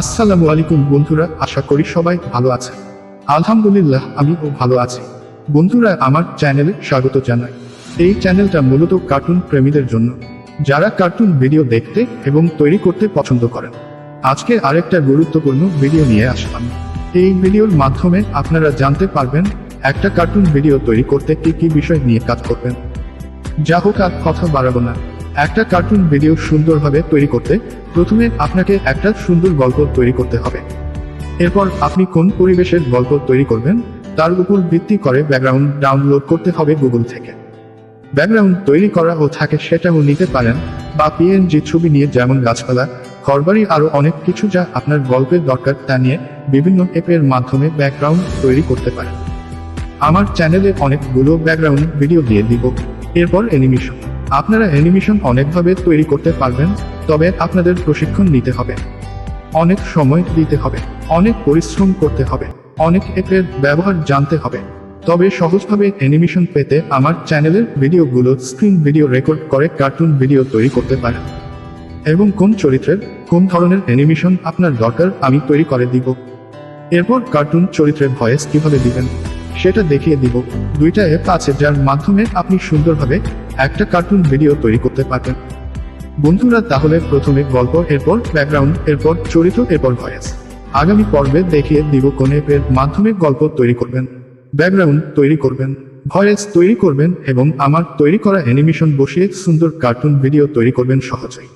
আসসালামু আলাইকুম বন্ধুরা, আশা করি সবাই ভালো আছে আলহামদুলিল্লাহ, আমিও ভালো আছি। বন্ধুরা, আমার চ্যানেলে স্বাগত জানাই। এই চ্যানেলটা মূলত কার্টুন প্রেমীদের জন্য। যারা কার্টুন ভিডিও দেখতে এবং তৈরি করতে পছন্দ করেন। আজকে আরেকটা গুরুত্বপূর্ণ ভিডিও নিয়ে আসলাম। এই ভিডিওর মাধ্যমে আপনারা জানতে পারবেন, একটা কার্টুন ভিডিও তৈরি করতে কি কি বিষয় নিয়ে কাজ করবেন। যা হোক আর কথা বাড়াবো না। একটা কার্টুন ভিডিও সুন্দরভাবে তৈরি করতে প্রথমে আপনাকে একটা সুন্দর গল্প তৈরি করতে হবে। এরপর আপনি কোন পরিবেশের গল্প তৈরি করবেন, তার উপর ভিত্তি করে ব্যাকগ্রাউন্ড ডাউনলোড করতে হবে গুগল থেকে। ব্যাকগ্রাউন্ড তৈরি করা ও থাকে সেটাও নিতে পারেন বা পিএনজি ছবি নিয়ে যেমন গাছপালা, ঘরবাড়ি আরও অনেক কিছু যা আপনার গল্পের দরকার তা নিয়ে বিভিন্ন অ্যাপের মাধ্যমে ব্যাকগ্রাউন্ড তৈরি করতে পারেন। আমার চ্যানেলে অনেকগুলো ব্যাকগ্রাউন্ড ভিডিও দিয়ে দিব। এরপর অ্যানিমেশন আপনারা অ্যানিমেশন অনেকভাবে তৈরি করতে পারবেন, তবে আপনাদের প্রশিক্ষণ নিতে হবে। অনেক সময় দিতে হবে, অনেক পরিশ্রম করতে হবে, অনেক অ্যাপের ব্যবহার জানতে হবে। তবে সহজভাবে অ্যানিমেশন পেতে আমার চ্যানেলের ভিডিওগুলো স্ক্রিন ভিডিও রেকর্ড করে কার্টুন ভিডিও তৈরি করতে পারেন। এবং কোন চরিত্রের, কোন ধরনের অ্যানিমেশন আপনার দরকার আমি তৈরি করে দিব। এরপর কার্টুন চরিত্রের ভয়েস কীভাবে দিবেন, সেটা দেখিয়ে দিব। দুইটা অ্যাপ আছে যার মাধ্যমে আপনি সুন্দরভাবে একটা কার্টুন ভিডিও তৈরি করতে পারতেন বন্ধুরা, তাহলে প্রথমে গল্প, এরপর ব্যাকগ্রাউন্ড এরপর চরিত্র, এরপর ভয়েস আগামী পর্বে দেখিয়ে দিব কোন অ্যাপের মাধ্যমে গল্প তৈরি করবেন ব্যাকগ্রাউন্ড তৈরি করবেন ভয়েস তৈরি করবেন এবং আমার তৈরি করা অ্যানিমেশন বসিয়ে সুন্দর কার্টুন ভিডিও তৈরি করবেন সহজেই।